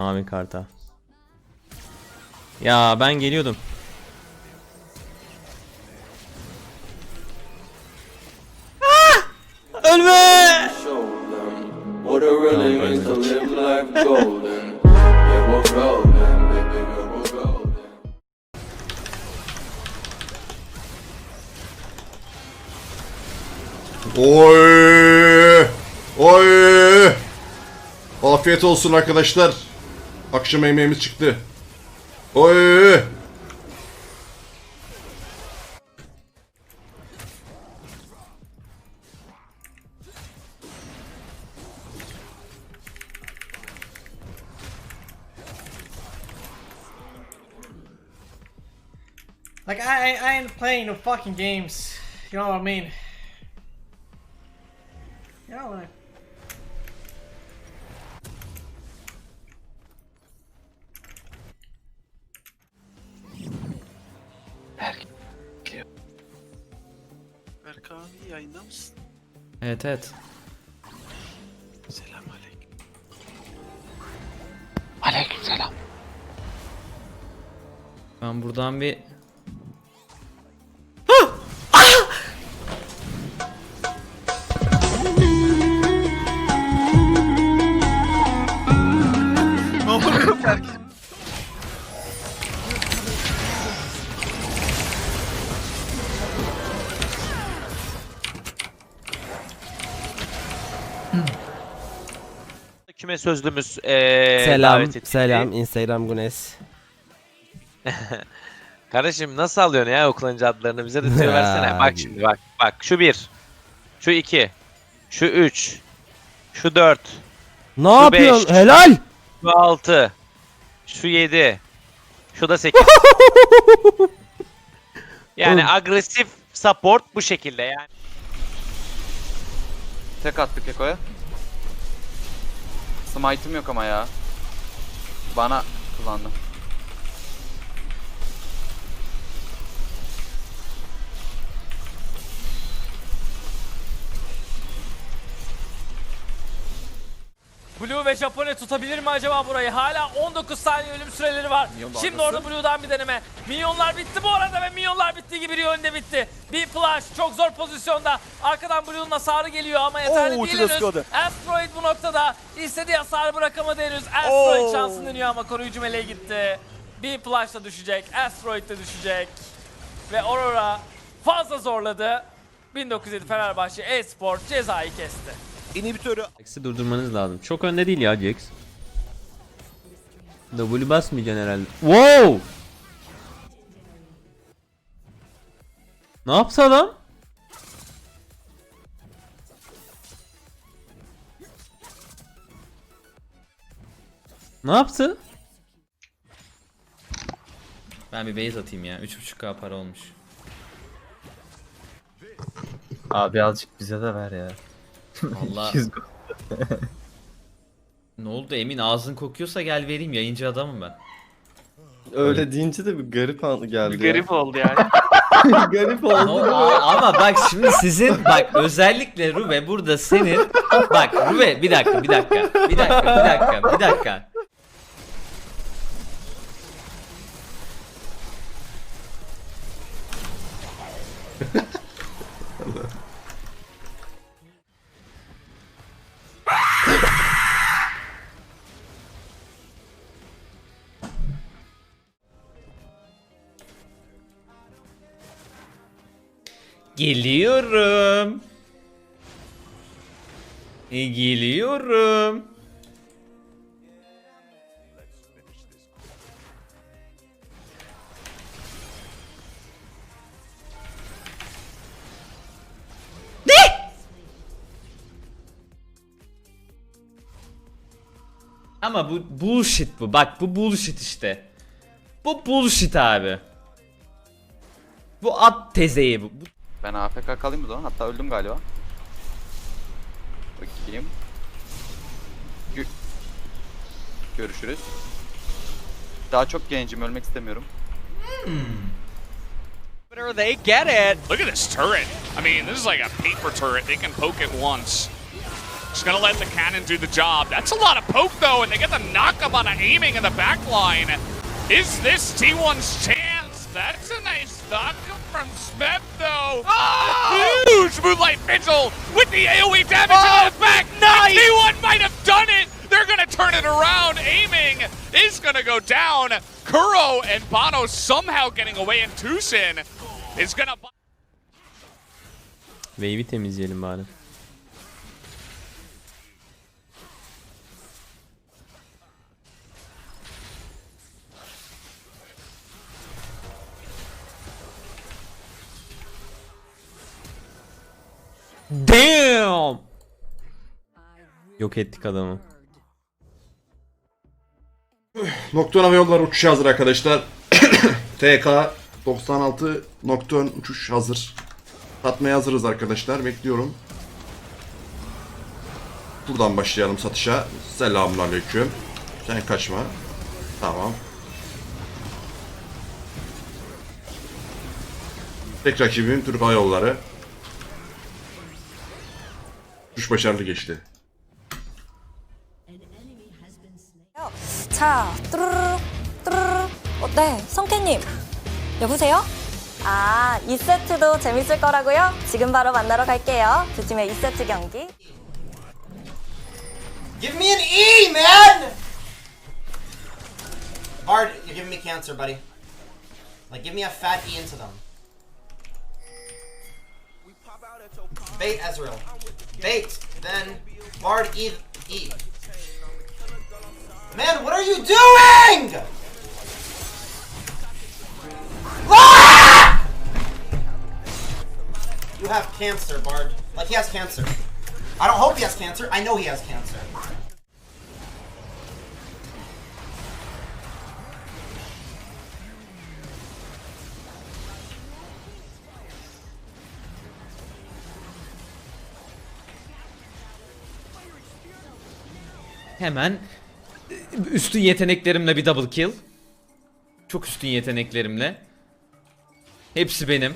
Mavi karta. Ya ben geliyordum. Ah! Ölme! Oy! Oy! Afiyet olsun arkadaşlar. Akşam yemeğimiz çıktı. Oy! Like I, I ain't playing no fucking games. You know what I mean? You know what? Berk abi yayında mısın? Evet evet. Selam aleyküm. Ben buradan bir... Küme sözlümüz eee Selam, davet etti. selam. Instagram Gunes. Kardeşim nasıl alıyorsun ya kullanıcı adlarını bize de tüyo versene. Bak şimdi bak bak şu bir, şu iki, şu üç, şu dört, Ne Şu yapıyorsun? beş. Helal. şu altı, şu yedi, şu da sekiz. yani agresif support bu şekilde yani. Tek attık Eko'ya. Smite'ım yok ama ya. Bana kullandım. Blue ve Japonya tutabilir mi acaba burayı? Hala 19 saniye ölüm süreleri var. Şimdi orada Blue'dan bir deneme. Minyonlar bitti bu arada ve minyonlar bittiği gibi Rio önde bitti. Bir flash çok zor pozisyonda. Arkadan Blue'un hasarı geliyor ama yeterli Oo, değil henüz. sıkıyordu. Asteroid bu noktada istediği hasarı bırakamadı henüz. Asteroid Oo. şansını deniyor ama koruyucu meleğe gitti. Bir flash da düşecek. Asteroid de düşecek. Ve Aurora fazla zorladı. 1907 Fenerbahçe e-spor cezayı kesti. İnhibitörü Jax'i durdurmanız lazım. Çok önde değil ya Jax. W basmayacaksın herhalde. Wow! Ne yaptı adam? Ne yaptı? Ben bir base atayım ya. 3.5k para olmuş. Abi azıcık bize de ver ya. Allah. 200 go- ne oldu Emin ağzın kokuyorsa gel vereyim yayıncı adamım ben. Öyle deyince de bir garip an geldi. bir garip oldu yani. ya. garip oldu. No, ama bak şimdi sizin bak özellikle Rube burada senin bak Rube bir dakika bir dakika bir dakika bir dakika bir dakika Geliyorum. E, geliyorum. Ne? Ama bu bullshit bu. Bak bu bullshit işte. Bu bullshit abi. Bu at tezeyi bu. bu Ben AFK kalayım o zaman. Hatta öldüm galiba. Bakayım. Gö- Görüşürüz. Daha çok gencim ölmek istemiyorum. They get it. Look at this turret. I mean, this is like a paper turret. They can poke it once. Just gonna let the cannon do the job. That's a lot of poke though, and they get the knockup on aiming in the back line. Is this T1's chance? That's a nice knockup from Smep though. Oh! Huge Moonlight Vigil with the AoE damage in the oh, back. Nice! T1 might have done it. They're gonna turn it around. Aiming is gonna go down. Kuro and Bono somehow getting away and Tucson is gonna. Wave'i temizleyelim bari. Damn! Yok ettik adamı. Nocturne ve yollar uçuş hazır arkadaşlar. TK 96 Nocturne uçuş hazır. Satmaya hazırız arkadaşlar. Bekliyorum. Buradan başlayalım satışa. Selamünaleyküm. Sen kaçma. Tamam. Tek rakibim Türk Hava Yolları. Uçuş başarılı geçti. 자, 뚜루루룩, 뚜루루룩. 어, 네, 성캐님. 여보세요? 아, 2세트도 재밌을 거라고요? 지금 바로 만나러 갈게요. 두 팀의 2세트 경기. Give me an E, man! Bard, you're giving me cancer, buddy. Like, give me a fat E into them. Bait Ezreal. Bait, then Bard E. E. Man, what are you doing? You have cancer, Bard. Like, he has cancer. I don't hope he has cancer. I know he has cancer. Hemen e, üstün yeteneklerimle bir double kill. Çok üstün yeteneklerimle. Hepsi benim.